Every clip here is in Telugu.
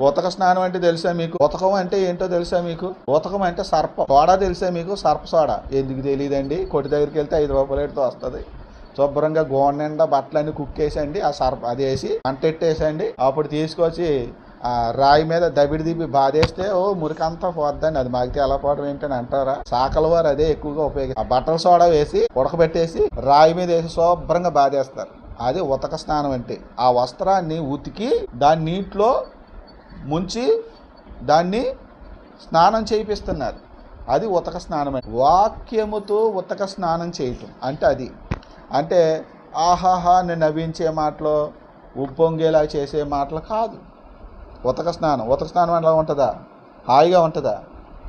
ఉతక స్నానం అంటే తెలుసా మీకు? ఉతకం అంటే ఏంటో తెలుసా మీకు? ఉతకం అంటే సర్ప. సోడా తెలుసా మీకు? సర్ప సోడా. ఎందుకు తెలియదండి కొట్టి దగ్గరికి వెళ్తే ఐదు రూపాయలతో వస్తుంది. శుభ్రంగా గోడ నిండా బట్టలన్నీ కుక్కేసండి ఆ సర్ప అది వేసి అంటెట్టేసండి. అప్పుడు తీసుకొచ్చి ఆ రాయి మీద దబిడి దిబ్బి బాధేస్తే ఓ మురికంతా పోద్దండి అది మాకు తెల్లపోవడం ఏంటని అంటారా? సాకల వారు అదే ఎక్కువగా ఉపయోగి ఆ బట్టల సోడా వేసి ఉడకబెట్టేసి రాయి మీద వేసి శుభ్రంగా బాధేస్తారు. అది ఉతక స్నానం అంటే. ఆ వస్త్రాన్ని ఉతికి దాని నీటిలో ముంచి దాన్ని స్నానం చేయిస్తున్నారు అది ఉతక స్నానం వాక్యముతో ఉతక స్నానం చేయటం. అంటే అది. అంటే ఆహాహా అని నవ్వించే మాటలు ఉప్పొంగేలా చేసే మాటలు కాదు. ఉతక స్నానం. ఉతక స్నానం అలా ఉంటుందా? హాయిగా ఉంటుందా?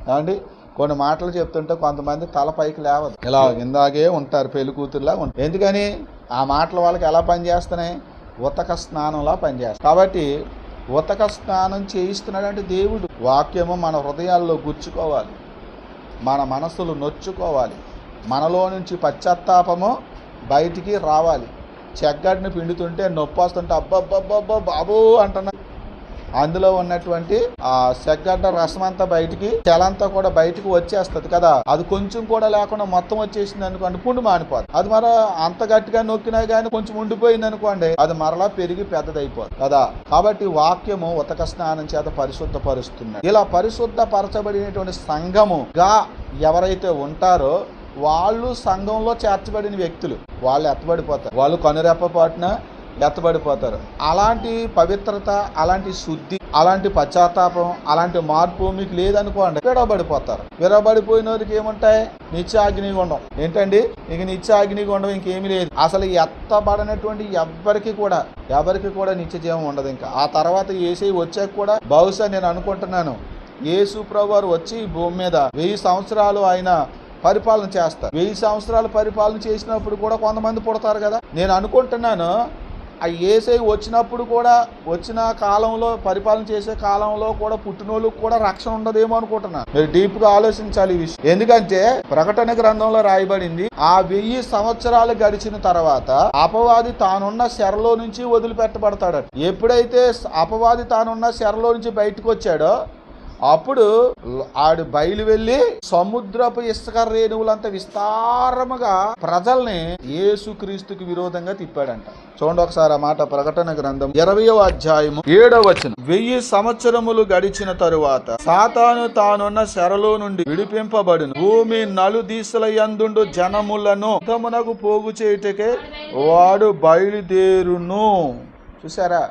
ఏమండి? కొన్ని మాటలు చెప్తుంటే కొంతమంది తల పైకి లేవదు. ఇలా ఇందాగే ఉంటారు పెళ్ళి కూతురులా ఉంటారు ఎందుకని? ఆ మాటలు వాళ్ళకి ఎలా పనిచేస్తున్నాయి? ఉతక స్నానంలా పనిచేస్తాయి కాబట్టి ఉతక స్నానం చేయిస్తున్నాడంటే దేవుడు. వాక్యము మన హృదయాల్లో గుచ్చుకోవాలి. మన మనసులు నొచ్చుకోవాలి. మనలో నుంచి పశ్చాత్తాపము బయటికి రావాలి. చెగ్గడిని పిండుతుంటే నొప్పి వస్తుంటే అబ్బబ్బబ్బబ్బ బాబు అంటున్నా. అందులో ఉన్నటువంటి ఆ సెగ్గడ్డ రసం అంతా బయటికి తెలంతా కూడా బయటికి వచ్చేస్తుంది కదా. అది కొంచెం కూడా లేకుండా మొత్తం వచ్చేసింది అనుకోండి పుండు మానిపోదు అది మర అంత గట్టిగా నొక్కినా గానీ కొంచెం ఉండిపోయింది అనుకోండి అది మరలా పెరిగి పెద్దదైపోదు కదా. కాబట్టి వాక్యము ఉతక స్నానం చేత పరిశుద్ధపరుస్తుంది. ఇలా పరిశుద్ధపరచబడినటువంటి సంఘముగా ఎవరైతే ఉంటారో వాళ్ళు సంఘంలో చేర్చబడిన వ్యక్తులు. వాళ్ళు ఎత్తబడిపోతారు. వాళ్ళు కనురెప్పపాటున ఎత్తబడిపోతారు. అలాంటి పవిత్రత అలాంటి శుద్ధి అలాంటి పశ్చాత్తాపం అలాంటి మార్పు మీకు లేదనుకోండి విడబడిపోతారు విడబడిపోయిన వారికి ఏముంటాయి? నిత్యాగ్నిగుండం. ఏంటండి? ఇక నిత్యాగ్నిగుండం ఇంకేమీ లేదు. అసలు ఎత్తబడినటువంటి ఎవ్వరికి కూడా ఎవరికి కూడా నిత్య జీవం ఉండదు ఇంకా. ఆ తర్వాత ఏసీ వచ్చాక కూడా బహుశా నేను అనుకుంటున్నాను యేసు ప్రభు వారు వచ్చి ఈ భూమి మీద వెయ్యి సంవత్సరాలు ఆయన పరిపాలన చేస్తారు. వెయ్యి సంవత్సరాలు పరిపాలన చేసినప్పుడు కూడా కొంతమంది పుడతారు కదా. నేను అనుకుంటున్నాను ఆ ఏసై వచ్చినప్పుడు కూడా వచ్చిన కాలంలో పరిపాలన చేసే కాలంలో కూడా పుట్టినోళ్ళకి కూడా రక్షణ ఉండదేమో అనుకుంటున్నాను మీరు డీప్గా ఆలోచించాలి ఈ విషయం. ఎందుకంటే ప్రకటన గ్రంథంలో రాయబడింది ఆ వెయ్యి సంవత్సరాలు గడిచిన తర్వాత అపవాది తానున్న శరలో నుంచి వదిలిపెట్టబడతాడట. ఎప్పుడైతే అపవాది తానున్న శరలో నుంచి బయటకు వచ్చాడో అప్పుడు ఆడు బయలు వెళ్ళి సముద్రపు ఇసుక రేణువులంత విస్తారముగా ప్రజల్ని యేసుక్రీస్తుకి విరోధంగా తిప్పాడంట. చూడండి ఒకసారి ఆ మాట ప్రకటన గ్రంథం ఇరవయో అధ్యాయము ఏడవ వచనం. వెయ్యి సంవత్సరములు గడిచిన తరువాత సాతాను తానున్న శరలో నుండి విడిపింపబడును. భూమి నలుదీసుల యందుండు జనములను తమునకు పోగు చేయుటకే వాడు బయలుదేరును. చూసారా?